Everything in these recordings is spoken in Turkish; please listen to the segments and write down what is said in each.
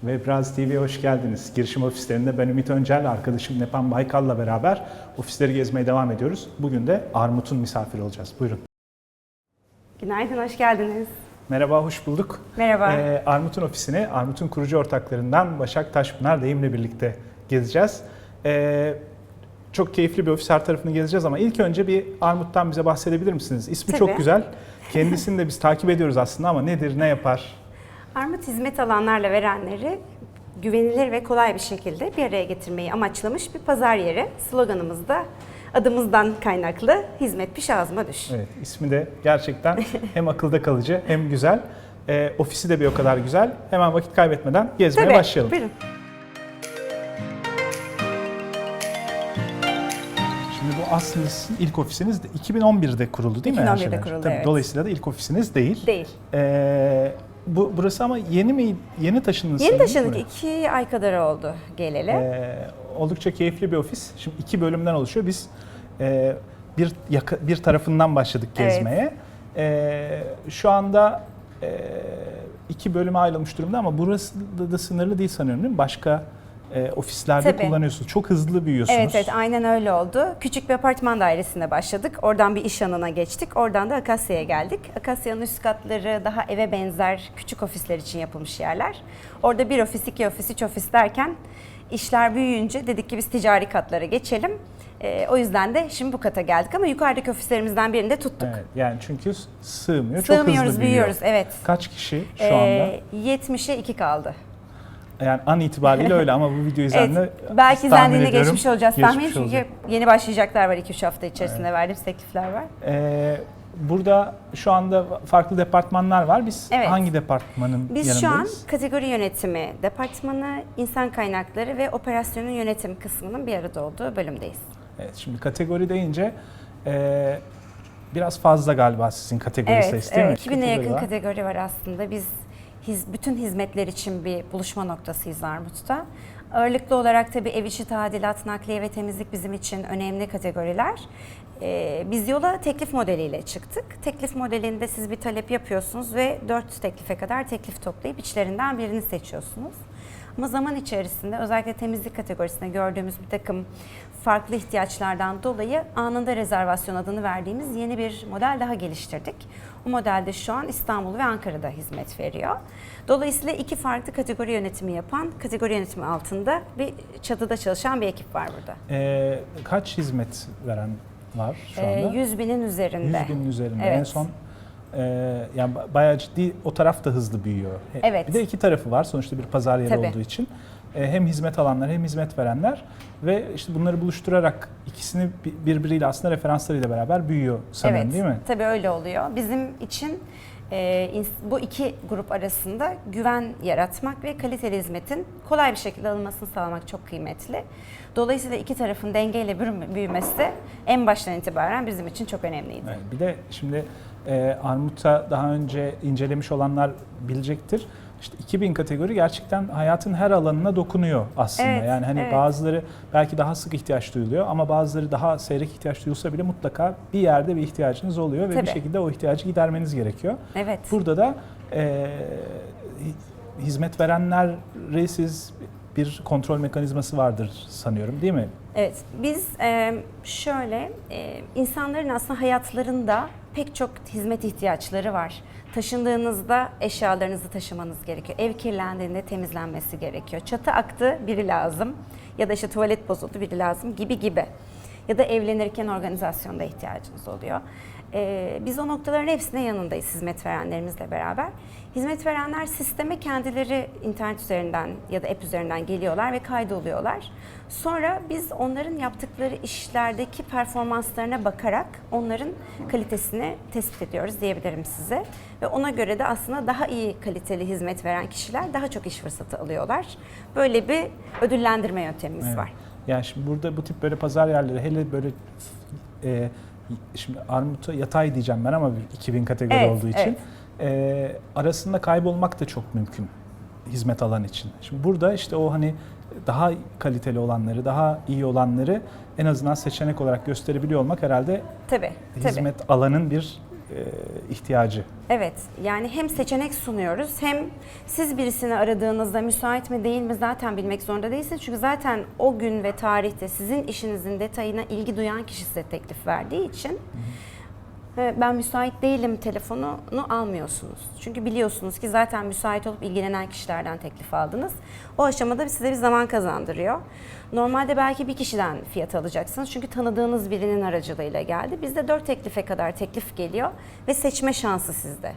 Webraz TV'ye hoş geldiniz. Girişim ofislerinde ben Ümit Öncel, arkadaşım Nepan Baykal'la beraber ofisleri gezmeye devam ediyoruz. Bugün de Armut'un misafiri olacağız. Buyurun. Günaydın, hoş geldiniz. Merhaba, hoş bulduk. Merhaba. Ee, Armut'un ofisini, Armut'un kurucu ortaklarından Başak Taşpınar Deyim'le birlikte gezeceğiz. Ee, çok keyifli bir ofis, her tarafını gezeceğiz ama ilk önce bir Armut'tan bize bahsedebilir misiniz? İsmi Tabii. çok güzel. Kendisini de biz takip ediyoruz aslında ama nedir, ne yapar? Armut hizmet alanlarla verenleri güvenilir ve kolay bir şekilde bir araya getirmeyi amaçlamış bir pazar yeri. Sloganımız da adımızdan kaynaklı hizmet piş ağzıma düş. Evet, ismi de gerçekten hem akılda kalıcı hem güzel. Ee, ofisi de bir o kadar güzel. Hemen vakit kaybetmeden gezmeye Tabii, başlayalım. buyurun. Şimdi bu aslında sizin ilk ofisiniz de 2011'de kuruldu değil mi? her 2011'de şeyden? kuruldu, Tabii, evet. Dolayısıyla da ilk ofisiniz değil. Değil. Ee, bu burası ama yeni mi yeni taşındınız? Yeni taşındık, buraya? iki ay kadar oldu geleli. Ee, oldukça keyifli bir ofis. Şimdi iki bölümden oluşuyor. Biz e, bir yaka- bir tarafından başladık Evet. gezmeye. Ee, şu anda e, iki bölüme ayrılmış durumda ama burası da, da sınırlı değil sanıyorum değil mi? Başka e, ofislerde Tabii. kullanıyorsunuz. Çok hızlı büyüyorsunuz. Evet evet aynen öyle oldu. Küçük bir apartman dairesinde başladık. Oradan bir iş yanına geçtik. Oradan da Akasya'ya geldik. Akasya'nın üst katları daha eve benzer küçük ofisler için yapılmış yerler. Orada bir ofis, iki ofis, üç ofis derken işler büyüyünce dedik ki biz ticari katlara geçelim. Ee, o yüzden de şimdi bu kata geldik ama yukarıdaki ofislerimizden birini de tuttuk. Evet, yani çünkü sığmıyor. Çok Sığmıyoruz, hızlı büyüyor. büyüyoruz. Evet. Kaç kişi şu Ee, 70'e 2 kaldı. Yani an itibariyle öyle ama bu video izlenme Evet, belki izlendiğinde geçmiş olacağız geçmiş tahmin çünkü olacak. yeni başlayacaklar var 2-3 hafta içerisinde verdiğimiz teklifler var. Ee, burada şu anda farklı departmanlar var. Biz Evet. hangi departmanın Biz şu an yanındayız? kategori yönetimi departmanı, insan kaynakları ve operasyonun yönetim kısmının bir arada olduğu bölümdeyiz. Evet, şimdi kategori deyince e, biraz fazla galiba sizin kategori sayısı değil evet. mi? 2000'e yakın var. kategori var aslında. Biz hiz, bütün hizmetler için bir buluşma noktasıyız Armut'ta. Ağırlıklı olarak tabii ev içi tadilat, nakliye ve temizlik bizim için önemli kategoriler. Ee, biz yola teklif modeliyle çıktık. Teklif modelinde siz bir talep yapıyorsunuz ve 4 teklife kadar teklif toplayıp içlerinden birini seçiyorsunuz. Ama zaman içerisinde özellikle temizlik kategorisinde gördüğümüz bir takım farklı ihtiyaçlardan dolayı anında rezervasyon adını verdiğimiz yeni bir model daha geliştirdik. Bu modelde şu an İstanbul ve Ankara'da hizmet veriyor. Dolayısıyla iki farklı kategori yönetimi yapan, kategori yönetimi altında bir çatıda çalışan bir ekip var burada. Ee, kaç hizmet veren var şu Ee, anda? 100 binin üzerinde. 100 binin üzerinde. Evet. En son e, yani ba- bayağı ciddi o taraf da hızlı büyüyor. E, Evet. Bir de iki tarafı var sonuçta bir pazar yeri Tabii. olduğu için. E, hem hizmet alanlar hem hizmet verenler ve işte bunları buluşturarak ikisini bi- birbiriyle aslında referanslarıyla beraber büyüyor sanırım evet, değil mi? Tabii öyle oluyor. Bizim için e, bu iki grup arasında güven yaratmak ve kaliteli hizmetin kolay bir şekilde alınmasını sağlamak çok kıymetli. Dolayısıyla iki tarafın dengeyle büyümesi en baştan itibaren bizim için çok önemliydi. Evet, bir de şimdi e, Armut'a daha önce incelemiş olanlar bilecektir. İşte 2000 kategori gerçekten hayatın her alanına dokunuyor aslında. Evet, yani hani evet. bazıları belki daha sık ihtiyaç duyuluyor ama bazıları daha seyrek ihtiyaç duyulsa bile mutlaka bir yerde bir ihtiyacınız oluyor ve bir Tabii. şekilde o ihtiyacı gidermeniz gerekiyor. Evet. Burada da e, hi- hizmet verenleri siz bir kontrol mekanizması vardır sanıyorum değil mi? Evet, biz e, şöyle, e, insanların aslında hayatlarında pek çok hizmet ihtiyaçları var. Taşındığınızda eşyalarınızı taşımanız gerekiyor. Ev kirlendiğinde temizlenmesi gerekiyor. Çatı aktı, biri lazım. Ya da işte tuvalet bozuldu, biri lazım gibi gibi. Ya da evlenirken organizasyonda ihtiyacınız oluyor. E, biz o noktaların hepsine yanındayız hizmet verenlerimizle beraber. Hizmet verenler sisteme kendileri internet üzerinden ya da app üzerinden geliyorlar ve kaydoluyorlar. Sonra biz onların yaptıkları işlerdeki performanslarına bakarak onların kalitesini tespit ediyoruz diyebilirim size. Ve ona göre de aslında daha iyi kaliteli hizmet veren kişiler daha çok iş fırsatı alıyorlar. Böyle bir ödüllendirme yöntemimiz Evet. var. Yani şimdi burada bu tip böyle pazar yerleri hele böyle e, şimdi armuta yatay diyeceğim ben ama 2000 kategori Evet, olduğu için e, arasında kaybolmak da çok mümkün hizmet alan için. Şimdi burada işte o hani daha kaliteli olanları, daha iyi olanları en azından seçenek olarak gösterebiliyor olmak herhalde Tabii, tabii. hizmet alanın bir ihtiyacı. Evet, yani hem seçenek sunuyoruz hem siz birisini aradığınızda müsait mi değil mi zaten bilmek zorunda değilsiniz. Çünkü zaten o gün ve tarihte sizin işinizin detayına ilgi duyan kişi size teklif verdiği için e, ben müsait değilim telefonunu almıyorsunuz. Çünkü biliyorsunuz ki zaten müsait olup ilgilenen kişilerden teklif aldınız. O aşamada size bir zaman kazandırıyor. Normalde belki bir kişiden fiyat alacaksınız. Çünkü tanıdığınız birinin aracılığıyla geldi. Bizde 4 teklife kadar teklif geliyor ve seçme şansı sizde.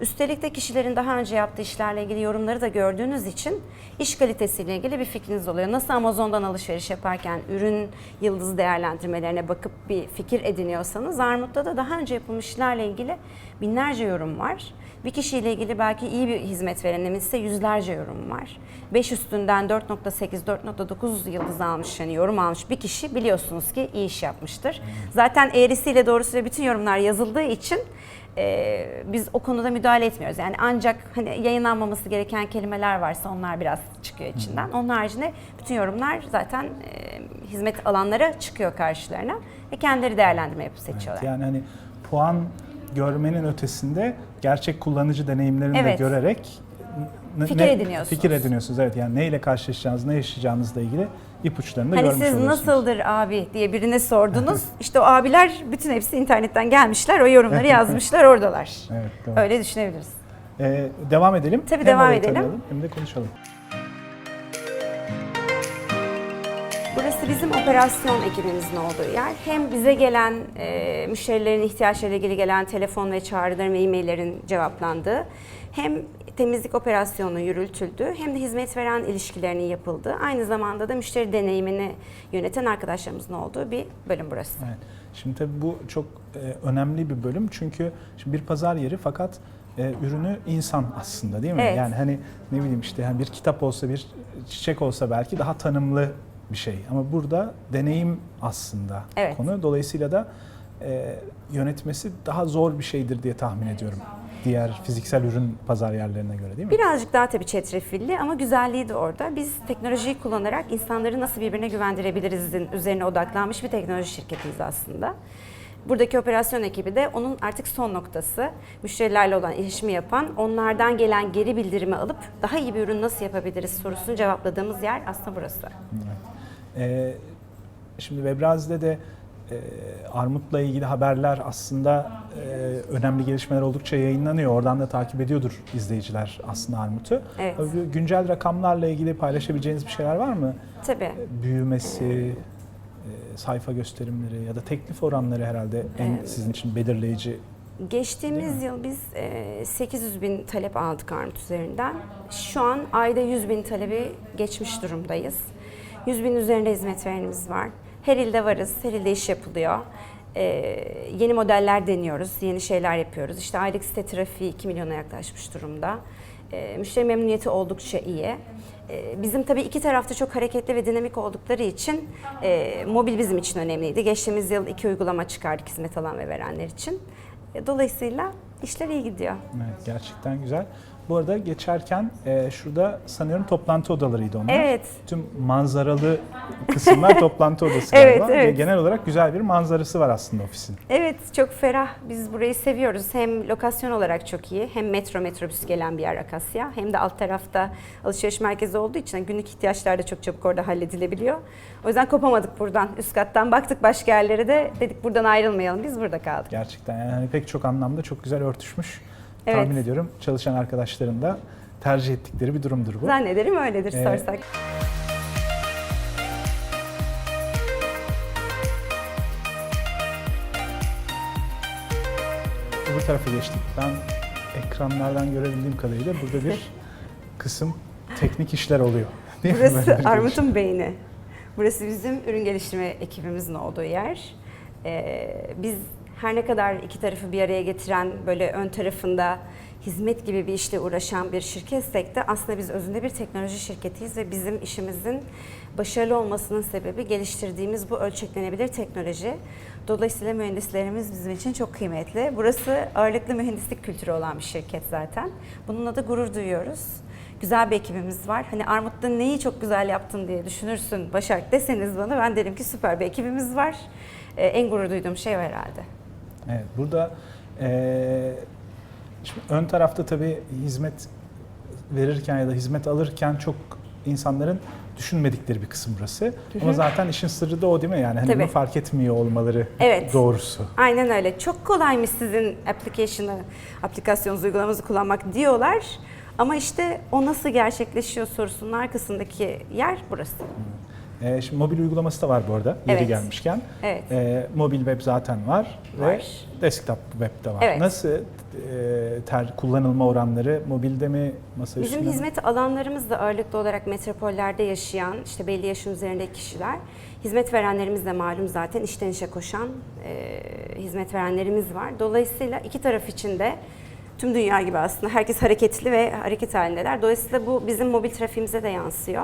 Üstelik de kişilerin daha önce yaptığı işlerle ilgili yorumları da gördüğünüz için iş kalitesiyle ilgili bir fikriniz oluyor. Nasıl Amazon'dan alışveriş yaparken ürün yıldız değerlendirmelerine bakıp bir fikir ediniyorsanız Armut'ta da daha önce yapılmış işlerle ilgili binlerce yorum var. Bir kişiyle ilgili belki iyi bir hizmet verenimizse yüzlerce yorum var. 5 üstünden 4.8, 4.9 yıldız almış, yani yorum almış bir kişi biliyorsunuz ki iyi iş yapmıştır. Zaten eğrisiyle doğrusuyla bütün yorumlar yazıldığı için e, biz o konuda müdahale etmiyoruz. Yani ancak hani yayınlanmaması gereken kelimeler varsa onlar biraz çıkıyor içinden. Onun haricinde bütün yorumlar zaten e, hizmet alanlara çıkıyor karşılarına ve kendileri değerlendirme yapıp seçiyorlar. Yani hani puan görmenin ötesinde gerçek kullanıcı deneyimlerini de Evet. görerek n- Fikir ediniyorsunuz. Fikir ediniyorsunuz evet yani neyle karşılaşacağınızı, ne yaşayacağınızla ilgili ipuçlarını da Hani görmüş siz oluyorsunuz. nasıldır abi diye birine sordunuz. işte o abiler bütün hepsi internetten gelmişler. O yorumları yazmışlar oradalar. Evet, doğru. Öyle düşünebiliriz. Ee, devam edelim. Tabii Hem devam edelim. tanıyalım, Hem de konuşalım. Burası bizim operasyon ekibimizin olduğu yer. Hem bize gelen e, müşterilerin ihtiyaçlarıyla ilgili gelen telefon ve çağrıların ve e-maillerin cevaplandığı, hem temizlik operasyonu yürütüldüğü hem de hizmet veren ilişkilerinin yapıldığı, aynı zamanda da müşteri deneyimini yöneten arkadaşlarımızın olduğu bir bölüm burası. Evet. Şimdi tabii bu çok e, önemli bir bölüm çünkü şimdi bir pazar yeri fakat e, ürünü insan aslında değil mi? Evet. Yani hani ne bileyim işte hani bir kitap olsa bir çiçek olsa belki daha tanımlı bir şey ama burada deneyim aslında Evet. konu. Dolayısıyla da e, yönetmesi daha zor bir şeydir diye tahmin ediyorum. Diğer fiziksel ürün pazar yerlerine göre değil mi? Birazcık daha tabii çetrefilli ama güzelliği de orada. Biz teknolojiyi kullanarak insanları nasıl birbirine güvendirebiliriz'in üzerine odaklanmış bir teknoloji şirketiyiz aslında. Buradaki operasyon ekibi de onun artık son noktası. Müşterilerle olan iletişimi yapan, onlardan gelen geri bildirimi alıp daha iyi bir ürün nasıl yapabiliriz sorusunu cevapladığımız yer aslında burası. Ee, şimdi Webrazi'de de Armut'la ilgili haberler aslında e, önemli gelişmeler oldukça yayınlanıyor. Oradan da takip ediyordur izleyiciler aslında Armut'u. Evet. Güncel rakamlarla ilgili paylaşabileceğiniz bir şeyler var mı? Tabii. Büyümesi, e, sayfa gösterimleri ya da teklif oranları herhalde en Evet. sizin için belirleyici. Geçtiğimiz yıl biz e, 800 bin talep aldık Armut üzerinden. Şu an ayda 100 bin talebi geçmiş durumdayız. 100 bin üzerinde hizmet verenimiz var. Her ilde varız, her ilde iş yapılıyor. E, yeni modeller deniyoruz, yeni şeyler yapıyoruz. İşte aylık site trafiği 2 milyona yaklaşmış durumda. E, müşteri memnuniyeti oldukça iyi. E, Bizim tabii iki tarafta çok hareketli ve dinamik oldukları için e, mobil bizim için önemliydi. Geçtiğimiz yıl iki uygulama çıkardık hizmet alan ve verenler için. Dolayısıyla işler iyi gidiyor. Evet, gerçekten güzel. Bu arada geçerken e, şurada sanıyorum toplantı odalarıydı onlar. Evet. Tüm manzaralı kısımlar toplantı odası Evet, galiba. Ve evet. Genel olarak güzel bir manzarası var aslında ofisin. Evet çok ferah. Biz burayı seviyoruz. Hem lokasyon olarak çok iyi. Hem metro metrobüs gelen bir yer Akasya. Hem de alt tarafta alışveriş merkezi olduğu için günlük ihtiyaçlar da çok çabuk orada halledilebiliyor. O yüzden kopamadık buradan. Üst kattan baktık başka yerlere de dedik buradan ayrılmayalım. Biz burada kaldık. Gerçekten yani hani pek çok anlamda çok güzel örtüşmüş. Evet. Tahmin ediyorum çalışan arkadaşların da tercih ettikleri bir durumdur bu. Zannederim öyledir Ee, sorsak. Öbür tarafa geçtik. Ben ekranlardan görebildiğim kadarıyla burada bir kısım teknik işler oluyor. Değil Burası giriş. Armut'un beyni. Burası bizim ürün geliştirme ekibimizin olduğu yer. Ee, biz her ne kadar iki tarafı bir araya getiren böyle ön tarafında hizmet gibi bir işle uğraşan bir şirketsek de aslında biz özünde bir teknoloji şirketiyiz ve bizim işimizin başarılı olmasının sebebi geliştirdiğimiz bu ölçeklenebilir teknoloji. Dolayısıyla mühendislerimiz bizim için çok kıymetli. Burası ağırlıklı mühendislik kültürü olan bir şirket zaten. Bununla da gurur duyuyoruz güzel bir ekibimiz var. Hani Armut'ta neyi çok güzel yaptın diye düşünürsün Başak deseniz bana ben derim ki süper bir ekibimiz var. Ee, en gurur duyduğum şey o herhalde. Evet, burada Ee, şimdi ön tarafta tabii hizmet verirken ya da hizmet alırken çok insanların düşünmedikleri bir kısım burası. Ama zaten işin sırrı da o değil mi? Yani hani Tabii. bunu fark etmiyor olmaları Evet. doğrusu. Aynen öyle. Çok kolaymış sizin application'ı, aplikasyonunuzu, uygulamanızı kullanmak diyorlar. Ama işte o nasıl gerçekleşiyor sorusunun arkasındaki yer burası. Ee, şimdi mobil uygulaması da var bu arada yeri Evet. gelmişken. Evet. Ee, mobil web zaten var, ve Var. desktop web de var. Evet. Nasıl e, ter, kullanılma oranları mobilde mi masa Bizim üstünde mi? hizmet alanlarımız da ağırlıklı olarak metropollerde yaşayan, işte belli yaşın üzerindeki kişiler. Hizmet verenlerimiz de malum zaten işten işe koşan e, hizmet verenlerimiz var. Dolayısıyla iki taraf için de tüm dünya gibi aslında herkes hareketli ve hareket halindeler. Dolayısıyla bu bizim mobil trafiğimize de yansıyor.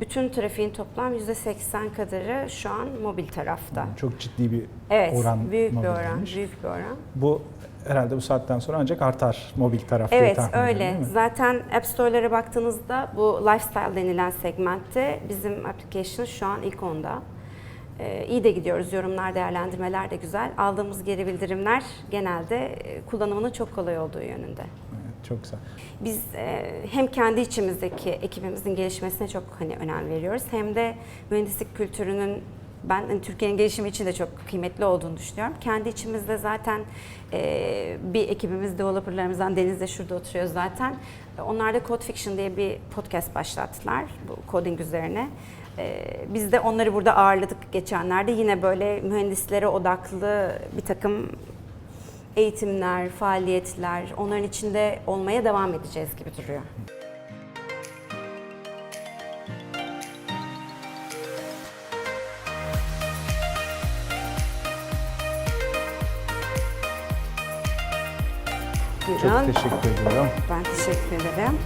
Bütün trafiğin toplam %80 kadarı şu an mobil tarafta. Çok ciddi bir Evet, oran büyük bir oran, büyük bir oran. Bu herhalde bu saatten sonra ancak artar mobil taraf diye Evet tahmin öyle. değil mi? Zaten App Store'lara baktığınızda bu lifestyle denilen segmentte bizim application şu an ilk onda. Ee, iyi de gidiyoruz. Yorumlar, değerlendirmeler de güzel. Aldığımız geri bildirimler genelde e, kullanımının çok kolay olduğu yönünde. Çok güzel. Biz e, hem kendi içimizdeki ekibimizin gelişmesine çok hani önem veriyoruz hem de mühendislik kültürünün ben hani Türkiye'nin gelişimi için de çok kıymetli olduğunu düşünüyorum. Kendi içimizde zaten e, bir ekibimiz developerlarımızdan Deniz de şurada oturuyor zaten. Onlar da Code Fiction diye bir podcast başlattılar bu coding üzerine. E, biz de onları burada ağırladık geçenlerde. Yine böyle mühendislere odaklı bir takım eğitimler, faaliyetler onların içinde olmaya devam edeceğiz gibi duruyor. Buyurun. Çok teşekkür ediyorum. Ben teşekkür ederim.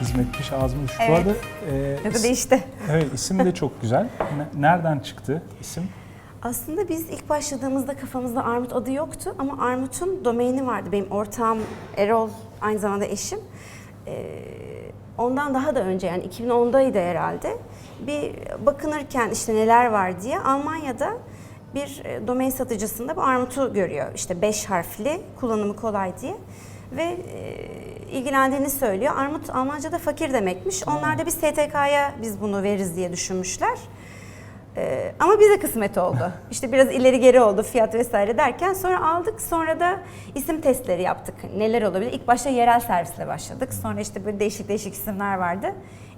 Hizmetmiş ağzıma düş. Bu Evet. arada e, Ya da is- değişti. evet, isim de çok güzel. Ne- Nereden çıktı isim? Aslında biz ilk başladığımızda kafamızda Armut adı yoktu ama Armut'un domaini vardı. Benim ortağım Erol, aynı zamanda eşim. Ee, ondan daha da önce yani 2010'daydı herhalde. Bir bakınırken işte neler var diye Almanya'da bir e, domain satıcısında bu Armut'u görüyor. İşte 5 harfli, kullanımı kolay diye. Ve e, ilgilendiğini söylüyor. Armut Almanca'da fakir demekmiş. Onlar da biz STK'ya biz bunu veririz diye düşünmüşler. Ee, ama bize kısmet oldu. İşte biraz ileri geri oldu fiyat vesaire derken sonra aldık. Sonra da isim testleri yaptık. Neler olabilir? İlk başta yerel servisle başladık. Sonra işte böyle değişik değişik isimler vardı.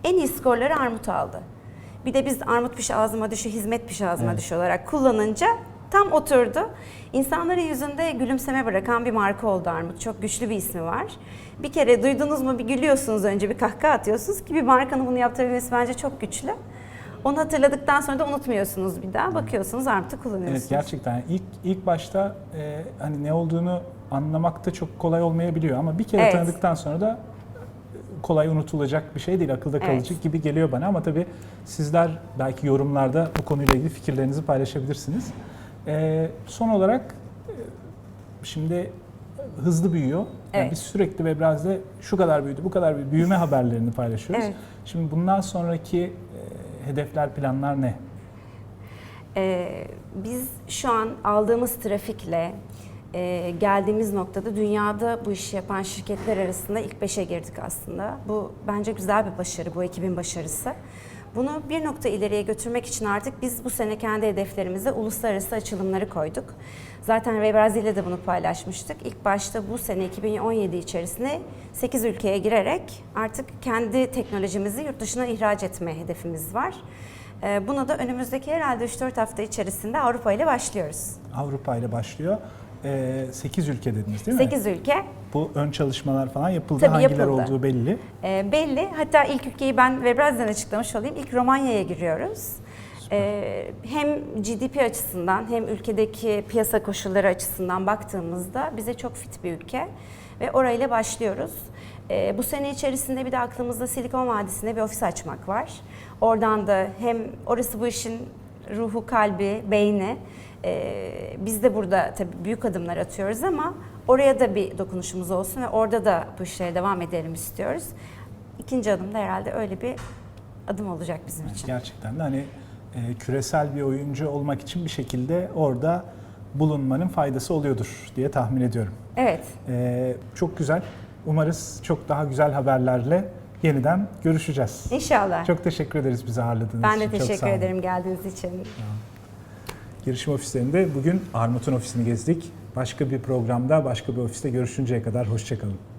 En iyi skorları Armut aldı. Bir de biz Armut piş ağzıma düşü, hizmet piş ağzıma Evet. düşü olarak kullanınca tam oturdu. İnsanların yüzünde gülümseme bırakan bir marka oldu Armut. Çok güçlü bir ismi var. Bir kere duydunuz mu bir gülüyorsunuz önce bir kahkaha atıyorsunuz ki bir markanın bunu yaptırabilmesi bence çok güçlü. Onu hatırladıktan sonra da unutmuyorsunuz bir daha. Bakıyorsunuz Armut'u kullanıyorsunuz. Evet gerçekten ilk ilk başta e, hani ne olduğunu anlamakta çok kolay olmayabiliyor ama bir kere Evet. tanıdıktan sonra da kolay unutulacak bir şey değil, akılda Evet. kalıcı gibi geliyor bana ama tabii sizler belki yorumlarda bu konuyla ilgili fikirlerinizi paylaşabilirsiniz. E, son olarak e, şimdi hızlı büyüyor. Yani Evet. biz sürekli Webraz'de şu kadar büyüdü, bu kadar büyüdü, büyüme haberlerini paylaşıyoruz. Evet. Şimdi bundan sonraki e, hedefler, planlar ne? Ee, biz şu an aldığımız trafikle e, geldiğimiz noktada dünyada bu işi yapan şirketler arasında ilk beşe girdik aslında. Bu bence güzel bir başarı, bu ekibin başarısı. Bunu bir nokta ileriye götürmek için artık biz bu sene kendi hedeflerimize uluslararası açılımları koyduk. Zaten Webrazi ile de bunu paylaşmıştık. İlk başta bu sene 2017 içerisinde 8 ülkeye girerek artık kendi teknolojimizi yurt dışına ihraç etme hedefimiz var. Ee, Buna da önümüzdeki herhalde 3-4 hafta içerisinde Avrupa ile başlıyoruz. Avrupa ile başlıyor. 8 ülke dediniz değil mi? 8 ülke Bu ön çalışmalar falan yapıldı. Tabii Hangiler yapıldı. olduğu belli. e, belli. Hatta ilk ülkeyi ben Webraz'dan açıklamış olayım. İlk Romanya'ya giriyoruz. E, hem GDP açısından hem ülkedeki piyasa koşulları açısından baktığımızda bize çok fit bir ülke ve orayla başlıyoruz. E, bu sene içerisinde bir de aklımızda Silikon Vadisi'nde bir ofis açmak var. Oradan da hem orası bu işin ruhu, kalbi, beyni. Ee, biz de burada tabii büyük adımlar atıyoruz ama oraya da bir dokunuşumuz olsun ve orada da bu işlere devam edelim istiyoruz. İkinci adımda herhalde öyle bir adım olacak bizim için. Gerçekten de hani e, küresel bir oyuncu olmak için bir şekilde orada bulunmanın faydası oluyordur diye tahmin ediyorum. Evet. E, çok güzel. Umarız çok daha güzel haberlerle yeniden görüşeceğiz. İnşallah. Çok teşekkür ederiz bizi ağırladığınız için. Ben de için. teşekkür ederim geldiğiniz için. Ya. Girişim ofislerinde bugün Armut'un ofisini gezdik. Başka bir programda, başka bir ofiste görüşünceye kadar hoşçakalın.